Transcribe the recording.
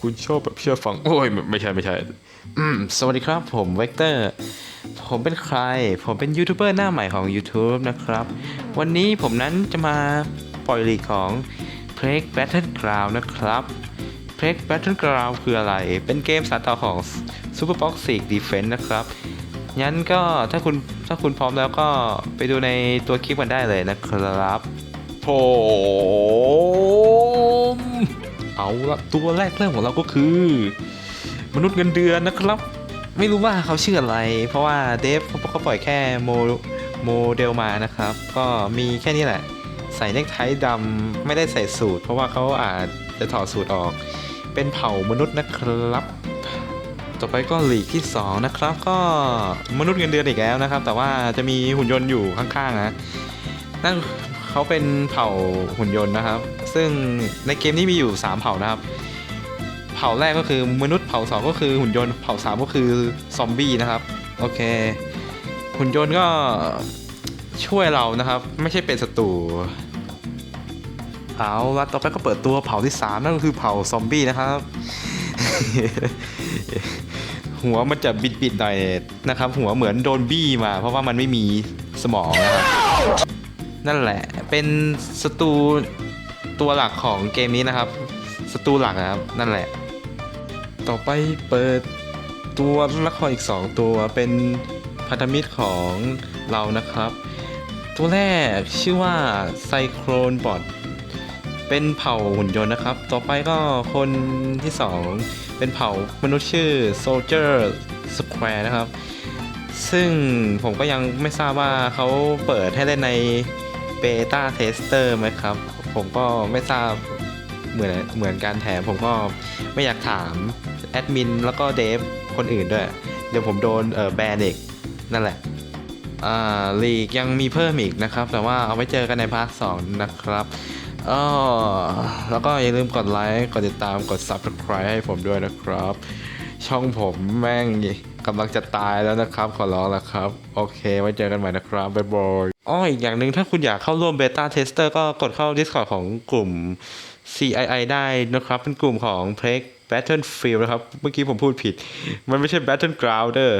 คุณชอบแบบเชื่อฟัง โอ้ย ไม่ไม่ใช่ไม่ใช่อืมสวัสดีครับผมเวกเตอร์ ผมเป็นใคร ผมเป็นยูทูบเบอร์หน้าใหม่ของ YouTube นะครับ วันนี้ผมนั้นจะมาปล่อยลีกของ p l a g u e Battleground นะครับ p l a g u e Battleground คืออะไร เป็นเกมสานต่อของ Superbox League Defense นะครับงั้นก็ถ้าคุณถ้าคุณพร้อมแล้วก็ไปดูในตัวคลิปกันได้เลยนะครับผม เอาละตัวแรกเริ่มของเราก็คือ มนุษย์เงินเดือนนะครับ ไม่รู้ว่าเขาชื่ออะไร เพราะว่าเดฟเขาเขาปล่อยแค่โมโมเดลมานะครับ ก็มีแค่นี้แหละ ใส่เนคไทดำไม่ได้ใส่สูตร เพราะว่าเขาอาจจะถอดสูตรออก เป็นเผ่ามนุษย์นะครับ ต่อไปก็หลีกที่ 2 นะครับ ก็มนุษย์เงินเดือนอีกแล้วนะครับ แต่ว่าจะมีหุ่นยนต์อยู่ข้างๆนะนั่น เขาเป็นเผ่าหุ่นยนต์นะครับ ซึ่งในเกมนี้มีอยู่ 3 เผ่านะครับ เผ่าแรกก็คือมนุษย์ เผ่าสองก็คือหุ่นยนต์ เผ่าสามก็คือซอมบี้นะครับ โอเค หุ่นยนต์ก็ช่วยเรานะครับ ไม่ใช่เป็นศัตรู เอาละต่อไปก็เปิดตัวเผ่าที่ 3 นั่นก็คือเผ่าซอมบี้นะครับ หัวมันจะบิดๆหน่อยนะครับ หัวเหมือนโดนบี้มา เพราะว่ามันไม่มีสมองนะครับ นั่นแหละ เป็นศัตรูตัวหลักของเกมนี้นะครับศัตรูหลักนะครับ นั่นแหละ ต่อไปเปิดตัวละครอีก 2 ตัวเป็นพันธมิตรของเรานะครับ ตัวแรกชื่อว่าไซโครนบอทเป็นเผ่าหุ่นยนต์นะครับ ต่อไปก็คนที่ 2 เป็นเผ่ามนุษย์ชื่อ Soldier Square นะครับ ซึ่งผมก็ยังไม่ทราบว่าเขาเปิดให้เล่นใน เบต้าเทสเตอร์ไหมครับ ผมก็ไม่ทราบเหมือนเหมือนการแถมผมก็ไม่อยากถามแอดมินแล้วก็เดฟคนอื่นด้วย เดี๋ยวผมโดนเออแบนอีกนั่นแหละอ่าลีกยังมีเพิ่มอีกนะครับ แต่ว่าเอาไว้เจอกันในพาร์ทสองนะครับอ๋อแล้วก็อย่าลืมกดไลค์ กดติดตาม กด Subscribe ให้ผมด้วยนะครับ ช่องผมแม่ง กำลังจะตายแล้วนะครับ ขอร้องแล้วครับ โอเคไว้เจอกันใหม่นะครับบ๊ายบายอ้ออีกอย่างหนึ่งถ้าคุณอยากเข้าร่วมเบต้าเทสเตอร์ก็กดเข้า Discord ของกลุ่ม CII ได้นะครับ เป็นกลุ่มของ p l a g Battlefield นะครับ เมื่อกี้ผมพูดผิด มันไม่ใช่ Battleground เด้อ